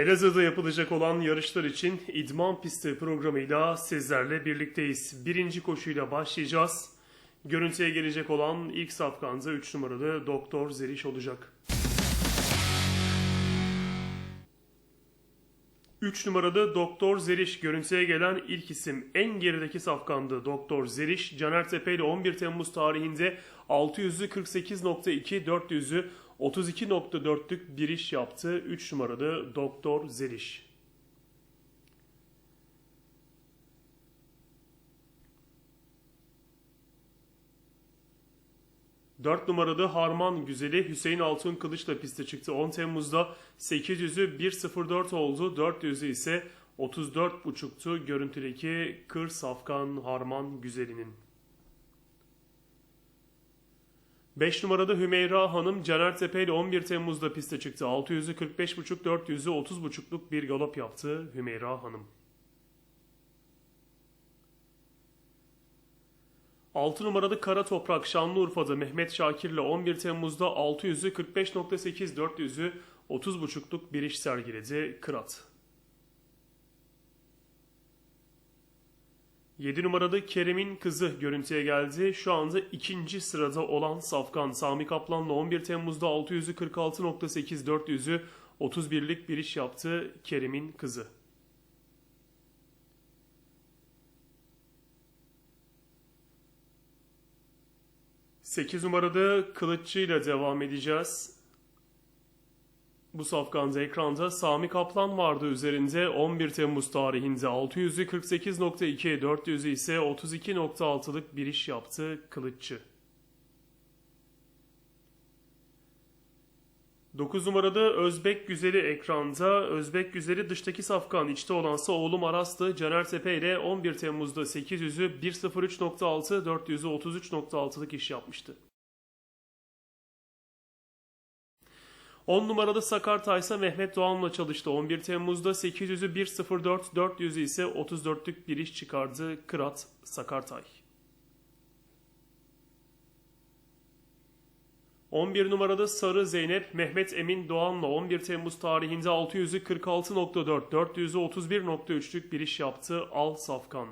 Elazığ'da yapılacak olan yarışlar için idman pisti programıyla sizlerle birlikteyiz. Birinci koşuyla başlayacağız. Görüntüye gelecek olan ilk safkanza 3 numaralı Doktor Zeriş olacak. 3 numaralı Doktor Zeriş görüntüye gelen ilk isim en gerideki safkandı Doktor Zeriş. Caner Tepe ile 11 Temmuz tarihinde 600'ü 48.2 400'ü 32.4'lük bir iş yaptı. 3 numaralı Doktor Zeriş. Dört numaralı Harman Güzeli Hüseyin Altun Kılıç'la piste çıktı. 10 Temmuz'da 800'ü 1.04 oldu. 400'ü ise 34.5'tu. Görüntüdeki Kır Safkan Harman Güzeli'nin. 5 numarada Hümeyra Hanım Caner Tepe ile 11 Temmuz'da piste çıktı. 600'ü 45.5 400'ü 30.5'luk bir galop yaptı Hümeyra Hanım. 6 numaralı Kara Toprak Şanlıurfa'da Mehmet Şakir ile 11 Temmuz'da 600'ü 45.8 400'ü 30.5'luk bir iş sergiledi Kırat. 7 numaralı Kerem'in kızı görüntüye geldi. Şu anda ikinci sırada olan Safkan Sami Kaplan'la 11 Temmuz'da 600'ü 46.8 400'ü 31'lik bir iş yaptı Kerem'in kızı. Sekiz numaralı Kılıççı ile devam edeceğiz. Bu safkanda ekranda Sami Kaplan vardı üzerinde 11 Temmuz tarihinde 600'ü 48.2 400'ü ise 32.6'lık bir iş yaptı Kılıççı. 9 numarada Özbek Güzeli ekranda. Özbek Güzeli dıştaki safkan içte olansa oğlum Aras'tı. Caner Tepe ile 11 Temmuz'da 800'ü 1.03.6 400'ü 33.6'lık iş yapmıştı. 10 numarada Sakarta ise Mehmet Doğan'la çalıştı. 11 Temmuz'da 800'ü 1.04, 400'ü ise 34'lük bir iş çıkardı Kırat Sakartay. 11 numarada Sarı Zeynep Mehmet Emin Doğan'la 11 Temmuz tarihinde 600'ü 46.4, 400'ü 31.3'lük bir iş yaptı Al Safkan.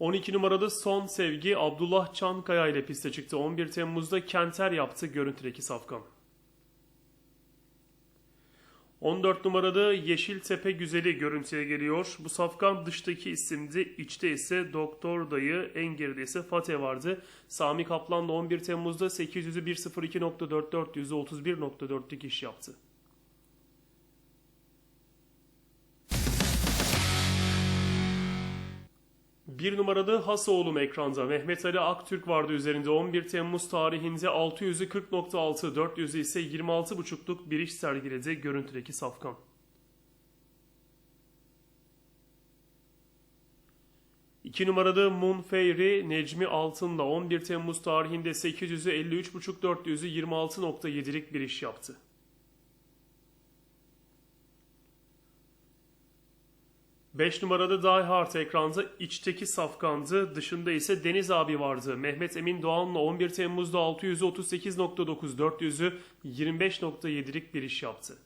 12 numarada Son Sevgi Abdullah Çankaya ile piste çıktı. 11 Temmuz'da Kenter yaptı görüntüdeki safkan. 14 numarada Yeşiltepe Güzeli görüntüye geliyor. Bu safkan dıştaki isimdi. İçte ise Doktor Dayı, en geride ise Fatih vardı. Sami Kaplan da 11 Temmuz'da 800'ü 1.02.4, 400'ü 31.4'lük iş yaptı. Bir numaralı Hasoğlu'm ekranda. Mehmet Ali Aktürk vardı üzerinde 11 Temmuz tarihinde 600'ü 40.6, 400'ü ise 26.5'luk bir iş sergiledi görüntüdeki safkan. İki numaralı Moon Fairy Necmi Altın'la 11 Temmuz tarihinde 800'ü 53.5, 400'ü 26.7'lik bir iş yaptı. 5 numarada Die Hard ekranda içteki safkandı, dışında ise Deniz abi vardı. Mehmet Emin Doğan'la 11 Temmuz'da 638.9, 400'ü 25.7'lik bir iş yaptı.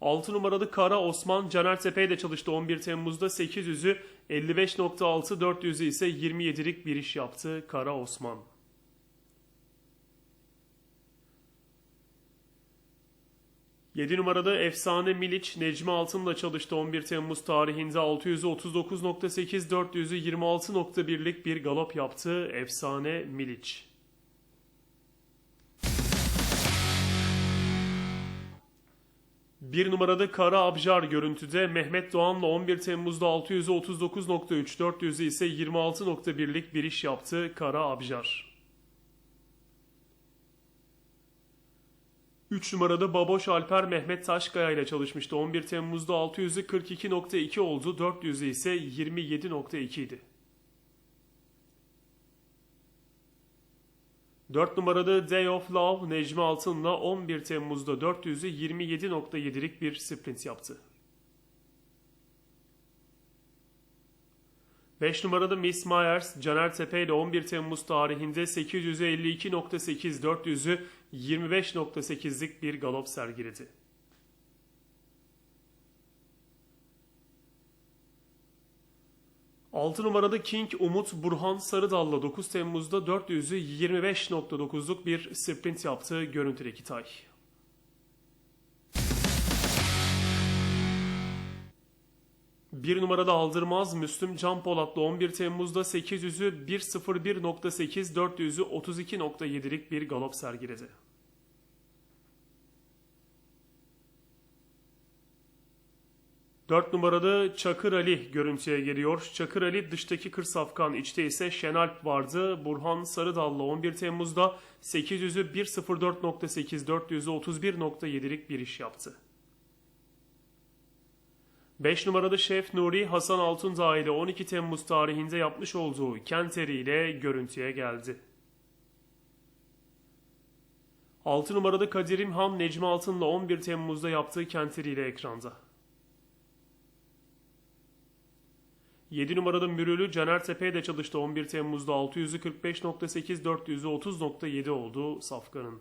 6 numaralı Kara Osman Caner Tepe ile çalıştı 11 Temmuz'da 800'ü 55.6, 400'ü ise 27'lik bir iş yaptı Kara Osman. 7 numarada Efsane Miliç Necmi Altın'la çalıştı 11 Temmuz tarihinde 600'ü 39.8 400'ü 26.1'lik bir galop yaptı Efsane Miliç. Bir numarada Kara Abjar görüntüde Mehmet Doğan'la 11 Temmuz'da 600'ü 39.3 400'ü ise 26.1'lik bir iş yaptı Kara Abjar. 3 numarada Baboş Alper Mehmet Taşkaya ile çalışmıştı. 11 Temmuz'da 600'ü 42.2 oldu. 400'ü ise 27.2 idi. 4 numarada Day of Love Necmi Altın'la 11 Temmuz'da 400'ü 27.7'lik bir sprint yaptı. 5 numarada Miss Myers, Caner Tepe ile 11 Temmuz tarihinde 852.8 400'ü 25.8'lik bir galop sergiledi. Altı numarada King Umut Burhan Sarıdal'la 9 Temmuz'da 400'ü 25.9'luk bir sprint yaptı görüntüdeki tay. Bir numarada aldırmaz Müslüm Can Polat'la 11 Temmuz'da 800'ü 1.01.8 400'ü 32.7'lik bir galop sergiledi. Dört numarada Çakır Ali görüntüye geliyor. Çakır Ali dıştaki kır safkan, içte ise Şenalp vardı. Burhan Sarıdal'la 11 Temmuz'da 800'ü 1.04.8 400'ü 31.7'lik bir iş yaptı. 5 numarada Şef Nuri Hasan Altundağ ile 12 Temmuz tarihinde yapmış olduğu Kenteri ile görüntüye geldi. 6 numarada Kadir İmhan Necmi Altın'la 11 Temmuz'da yaptığı Kenteri ile ekranda. 7 numarada Mürülü Caner Tepe ile çalıştı 11 Temmuz'da 600'ü 45.8 400'ü 30.7 oldu Safkan'ın.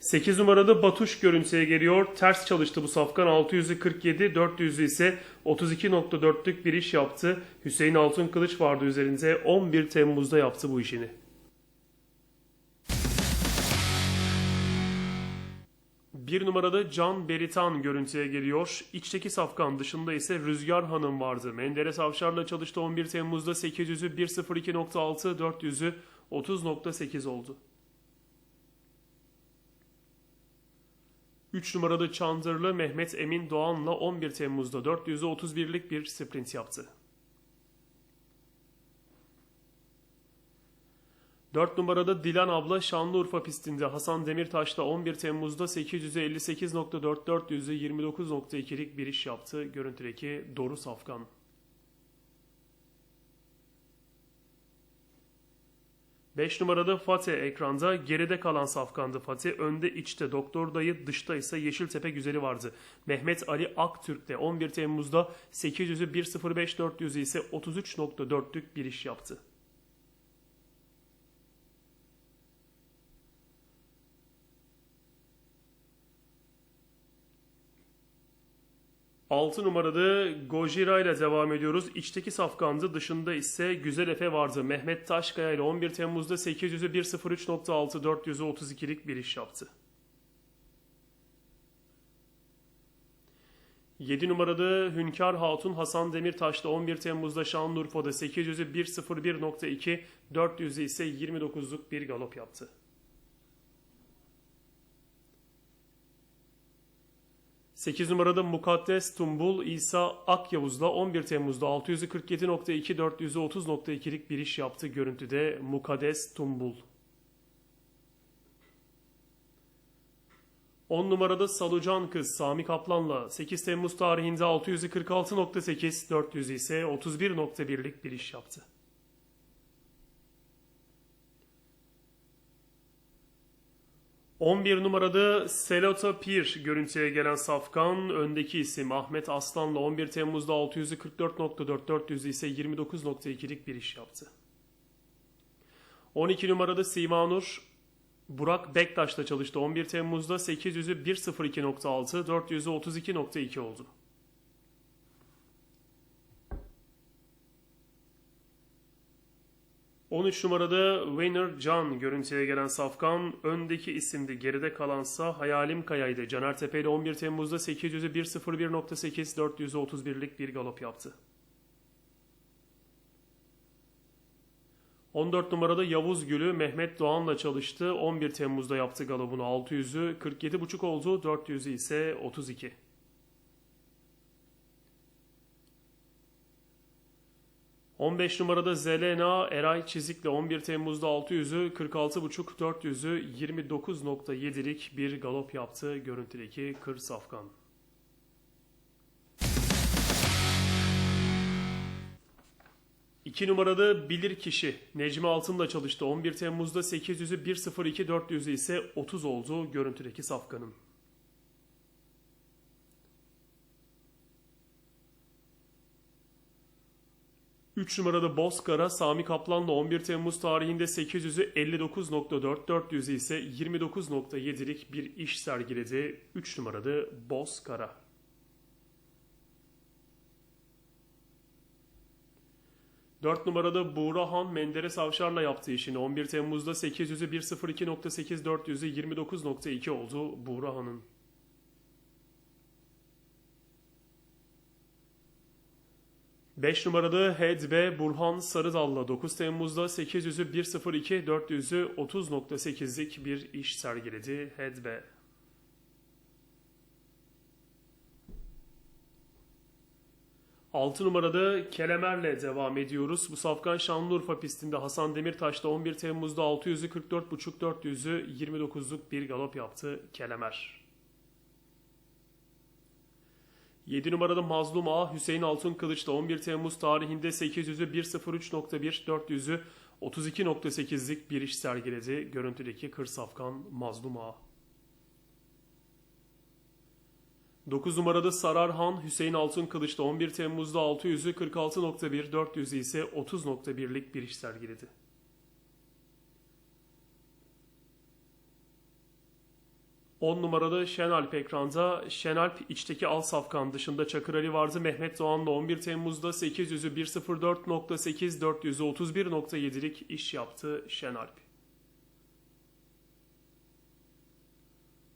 8 numarada Batuş görüntüye geliyor. Ters çalıştı bu safkan. 600'ü 47, 400'ü ise 32.4'lük bir iş yaptı. Hüseyin Altın Kılıç vardı üzerinde. 11 Temmuz'da yaptı bu işini. Bir numarada Can Beritan görüntüye geliyor. İçteki safkan dışında ise Rüzgar Hanım vardı. Menderes Avşar'la çalıştı 11 Temmuz'da 800'ü 1.02.6, 400'ü 30.8 oldu. 3 numarada Çandırlı Mehmet Emin Doğan'la 11 Temmuz'da 431'lik bir sprint yaptı. 4 numarada Dilan abla Şanlıurfa pistinde Hasan Demirtaş'la 11 Temmuz'da 858.4 400'ü 29.2'lik bir iş yaptı. Görüntüdeki Doru Safkan. 5 numarada Fatih ekranda geride kalan safkandı Fatih. Önde içte Doktor Dayı dışta ise Yeşiltepe güzeli vardı. Mehmet Ali Aktürk de 11 Temmuz'da 800'ü 1.05 400'ü ise 33.4'lük bir iş yaptı. Altı numarada Gojira ile devam ediyoruz. İçteki safkandı dışında ise Güzel Efe vardı. Mehmet Taşkaya ile 11 Temmuz'da 800'ü 1.03.6 400'ü 32'lik bir iş yaptı. 7 numarada Hünkar Hatun Hasan Demirtaş'ta 11 Temmuz'da Şanlıurfa'da 800'ü 1.01.2 400'ü ise 29'luk bir galop yaptı. 8 numarada Mukaddes Tumbul İsa Akyavuz'la 11 Temmuz'da 647.2 430.2'lik bir iş yaptı görüntüde Mukaddes Tumbul. 10 numarada Salucan Kız Sami Kaplan'la 8 Temmuz tarihinde 646.8 400 ise 31.1'lik bir iş yaptı. 11 numarada Selota Pir görüntüye gelen safkan. Öndeki isim Ahmet Aslan'la 11 Temmuz'da 644.4 400 ise 29.2'lik bir iş yaptı. 12 numarada Simanur Burak Bektaş'la çalıştı. 11 Temmuz'da 800'ü 1.02.6 400'ü 32.2 oldu. 13 numarada Winner Can görüntüye gelen Safkan. Öndeki isimdi. Geride kalansa Hayalim Kaya'ydı. Caner Tepe ile 11 Temmuz'da 800'ü 1.01.8 431'lik bir galop yaptı. 14 numarada Yavuz Gülü Mehmet Doğan'la çalıştı. 11 Temmuz'da yaptı galopunu 600'ü 47.5 oldu. 400'ü ise 32. 15 numarada Zelena Eray Çizik'le 11 Temmuz'da 600'ü 46.5 400'ü 29.7'lik bir galop yaptı görüntüdeki Kır Safkan. İki numarada Bilir Kişi Necmi Altın'la çalıştı. 11 Temmuz'da 800'ü 1.02 400'ü ise 30 oldu görüntüdeki Safkan'ın. 3 numarada Bozkara Sami Kaplan'la 11 Temmuz tarihinde 800'ü 59.4, 400'ü ise 29.7'lik bir iş sergiledi. 3 numarada Bozkara. Dört numarada Buğra Han Menderes Avşar'la yaptığı işini 11 Temmuz'da 800'ü 1.02.8 400'ü 29.2 oldu Buğra Han'ın. 5 numarada Head ve Burhan Sarıdal'la 9 Temmuz'da 800'ü 1.02 400'ü 30.8'lik bir iş sergiledi Head ve 6 numarada Kelemer'le devam ediyoruz. Bu safkan Şanlıurfa pistinde Hasan Demirtaş'ta 11 Temmuz'da 600'ü 44.5 400'ü 29'luk bir galop yaptı Kelemer. 7 numarada Mazlum A Hüseyin Altun Kılıç'ta 11 Temmuz tarihinde 800'ü 1.03.1 400'ü 32.8'lik bir iş sergiledi. Görüntüdeki kır safkan Mazlum A. 9 numarada Sararhan Hüseyin Altın Kılıç'ta 11 Temmuz'da 600'ü 46.1 400'ü ise 30.1'lik bir iş sergiledi. 10 numarada Şenalp ekranda. Şenalp içteki al safkan dışında Çakır Ali vardı. Mehmet Doğan'la 11 Temmuz'da 800'ü 1.04.8 400'ü 31.7'lik iş yaptı Şenalp.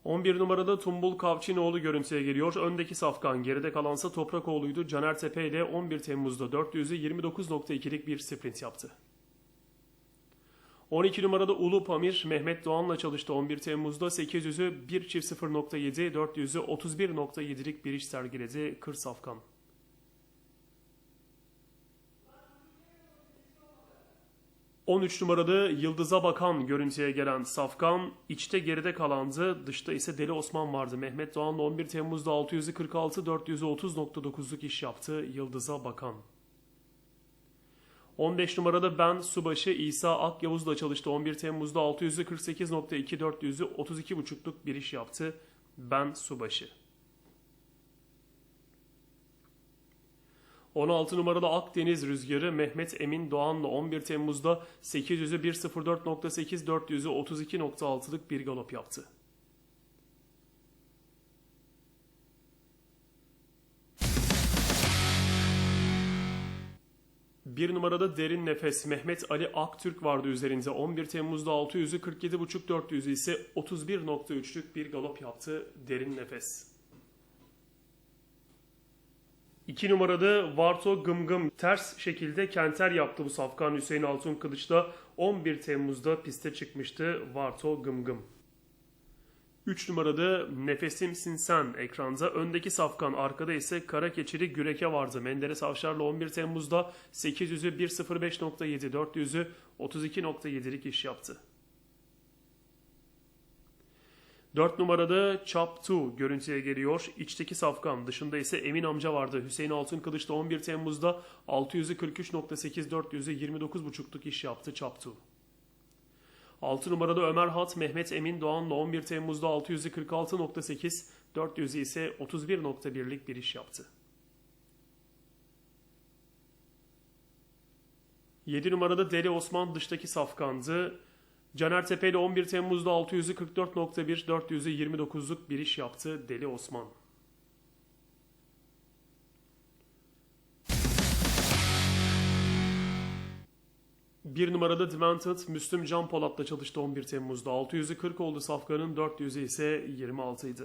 11 numarada Tumbul Kavçinoğlu görüntüye geliyor. Öndeki safkan geride kalansa Toprakoğlu'ydu. Caner Tepe ile 11 Temmuz'da 400'ü 29.2'lik bir sprint yaptı. 12 numarada Ulu Pamir Mehmet Doğan'la çalıştı 11 Temmuz'da 800'ü 1.0.7 400'ü 31.7'lik bir iş sergiledi Kır Safkan. 13 numarada Yıldız'a bakan görüntüye gelen Safkan içte geride kalandı. Dışta ise Deli Osman vardı. Mehmet Doğan'la 11 Temmuz'da 600'ü 46 400'ü 30.9'luk iş yaptı Yıldız'a bakan. 15 numarada Ben Subaşı İsa Akyavuz'la çalıştı. 11 Temmuz'da 600'ü 48.2 400'ü 32.5'luk bir iş yaptı. Ben Subaşı. 16 numarada Akdeniz Rüzgarı Mehmet Emin Doğan'la 11 Temmuz'da 800'ü 1.04.8 400'ü 32.6'lık bir galop yaptı. Bir numarada derin nefes Mehmet Ali Aktürk vardı üzerinde. 11 Temmuz'da 600'ü 47.5 400'ü ise 31.3'lük bir galop yaptı derin nefes. 2 numarada Varto Gımgım ters şekilde kenter yaptı bu safkan Hüseyin Altun Kılıç'ta 11 Temmuz'da piste çıkmıştı Varto Gımgım. 3 numarada Nefesimsin Sen ekranda. Öndeki safkan arkada ise Kara Keçiri Güreke vardı. Menderes Avşar'la 11 Temmuz'da 800'ü 1.05.7 400'ü 32.7'lik iş yaptı. 4 numarada Chop 2 görüntüye geliyor. İçteki safkan dışında ise Emin amca vardı. Hüseyin Altın Kılıç'ta 11 Temmuz'da 600'ü 43.8 400'ü 29.5'luk iş yaptı Chop 2. 6 numarada Ömer Hat, Mehmet Emin Doğan'la 11 Temmuz'da 600'ü 46.8, 400'ü ise 31.1'lik bir iş yaptı. 7 numarada Deli Osman dıştaki safkandı. Caner Tepe ile 11 Temmuz'da 600'ü 44.1, 400'ü 29'luk bir iş yaptı Deli Osman. Bir numarada Demented Müslüm Can Polat'la çalıştı 11 Temmuz'da. 600'ü 40 oldu Safkan'ın, 400'ü ise 26 idi.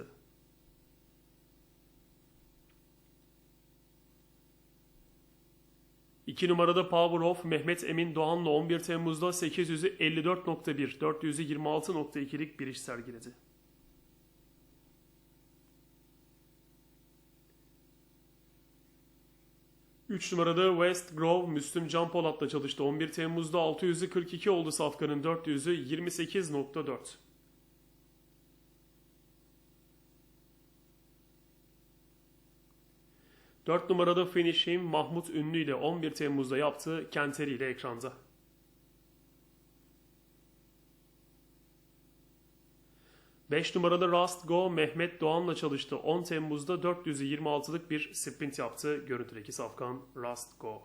İki numarada Power Off Mehmet Emin Doğan'la 11 Temmuz'da 800'ü 54.1, 400'ü 26.2'lik bir iş sergiledi. 3 numarada West Grove Müslüm Can Polat'la çalıştı. 11 Temmuz'da 600'ü 42 oldu Safkan'ın 400'ü 28.4. Dört numarada Finishim Mahmut Ünlü ile 11 Temmuz'da yaptığı Kenteri ile ekranda. 5 numaralı Rust Go Mehmet Doğan'la çalıştı. 10 Temmuz'da 426'lık bir sprint yaptı. Görüntüdeki safkan Rust Go.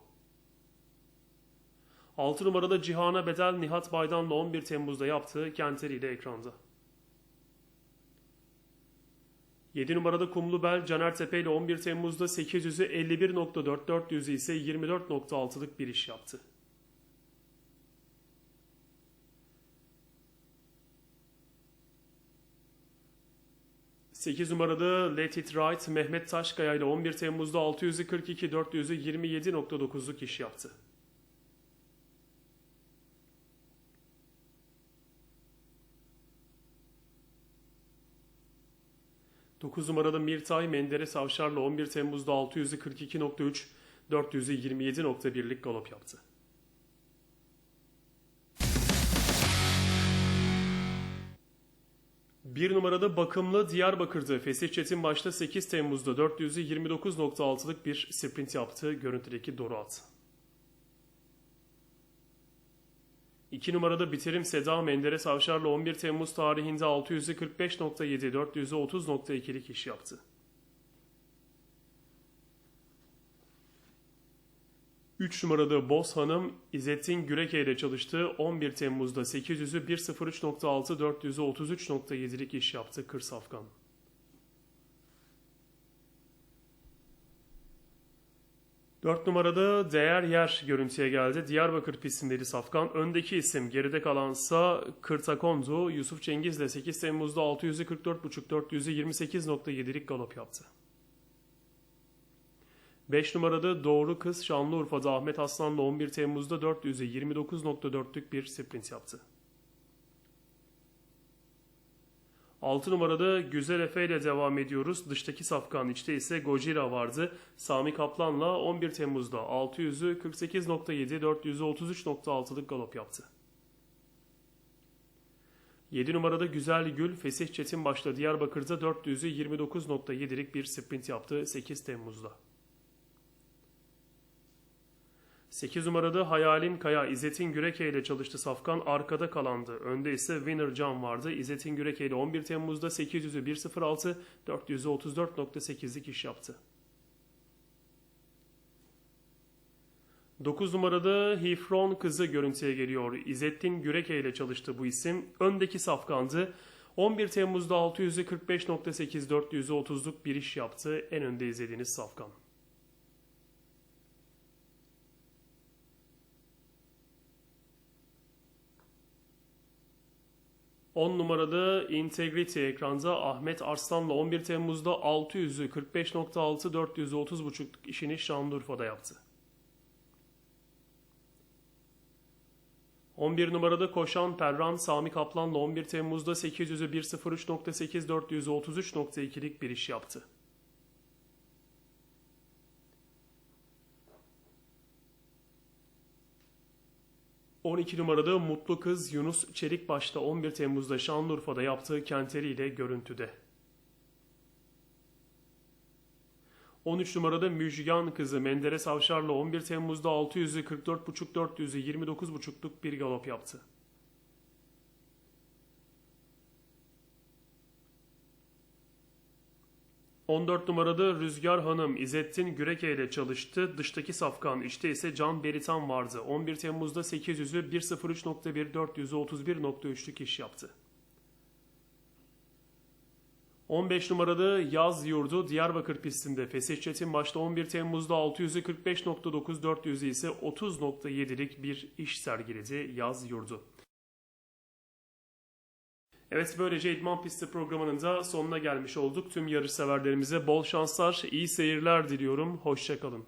6 numarada Cihana Bedel Nihat Baydan'la 11 Temmuz'da yaptığı Kenteri ile ekranda. 7 numarada Kumlu Bel Caner Tepe ile 11 Temmuz'da 800'ü 51.4, 400'ü ise 24.6'lık bir iş yaptı. Sekiz numarada Let It Right Mehmet Taşkaya ile 11 Temmuz'da 600'ü 42, 400'ü 27.9'luk iş yaptı. 9 numarada Mirtay Menderes Avşar'la 11 Temmuz'da 600'ü 42.3, 400'ü 27.1'lik galop yaptı. Bir numarada bakımlı Diyarbakır'da Fesih Çetin başta 8 Temmuz'da 400'ü 29.6'lık bir sprint yaptığı görüntüdeki Doru at. 2 numarada bitirim Seda Menderes Avşar'la 11 Temmuz tarihinde 600'ü 45.7, 400'ü 30.2'lik iş yaptı. 3 numarada Boz Hanım İzzettin Güreke ile çalıştığı 11 Temmuz'da 800'ü 1.03.6, 400'ü 33.7'lik iş yaptı Kır Safkan. 4 numarada değer yer görüntüye geldi. Diyarbakır pistindeydi Safkan. Öndeki isim geride kalansa Kırtakondu. Yusuf Cengiz ile 8 Temmuz'da 600'ü 44.5 400'ü 28.7'lik galop yaptı. 5 numarada Doğru Kız Şanlıurfa'da Ahmet Aslan'la 11 Temmuz'da 400'ü 29.4'lük bir sprint yaptı. 6 numarada Güzel Efe ile devam ediyoruz. Dıştaki safkan içte ise Gojira vardı. Sami Kaplan'la 11 Temmuz'da 600'ü 48.7, 400'ü 33.6'lık galop yaptı. 7 numarada Güzel Gül Fesih Çetin başta Diyarbakır'da 400'ü 29.7'lik bir sprint yaptı 8 Temmuz'da. 8 numarada Hayalim Kaya İzzet'in Güreke ile çalıştı Safkan arkada kalandı. Önde ise Winner Can vardı. İzzet'in Güreke ile 11 Temmuz'da 800'ü 1.06, 400'ü 34.8'lik iş yaptı. 9 numarada Hifron kızı görüntüye geliyor. İzzettin Güreke ile çalıştı bu isim. Öndeki safkandı. 11 Temmuz'da 600'ü 45.8, 400'ü 30'luk bir iş yaptı. En önde izlediğiniz safkan. 10 numarada Integrity ekranda Ahmet Arslan'la 11 Temmuz'da 600'ü 45.6 400'ü 30.5 işini Şanlıurfa'da yaptı. 11 numarada koşan Perran Sami Kaplan'la 11 Temmuz'da 800'ü 1.03.8 400'ü 33.2'lik bir iş yaptı. 12 numarada Mutlu Kız Yunus Çelik başta 11 Temmuz'da Şanlıurfa'da yaptığı kenteri ile görüntüde. 13 numarada Müjgan kızı Menderes Avşar'la 11 Temmuz'da 600'ü 44.5 400'ü 29.5'luk bir galop yaptı. 14 numarada Rüzgar Hanım İzzettin Güreke ile çalıştı. Dıştaki safkan işte ise Can Beritan vardı. 11 Temmuz'da 800'ü 1.03.1 400'ü 31.3'lük iş yaptı. 15 numarada Yaz Yurdu Diyarbakır pistinde Fesih Çetin başta 11 Temmuz'da 600'ü 45.9 400'ü ise 30.7'lik bir iş sergiledi Yaz Yurdu. Evet böylece İdman Pisti programının da sonuna gelmiş olduk. Tüm yarış severlerimize bol şanslar, iyi seyirler diliyorum. Hoşçakalın.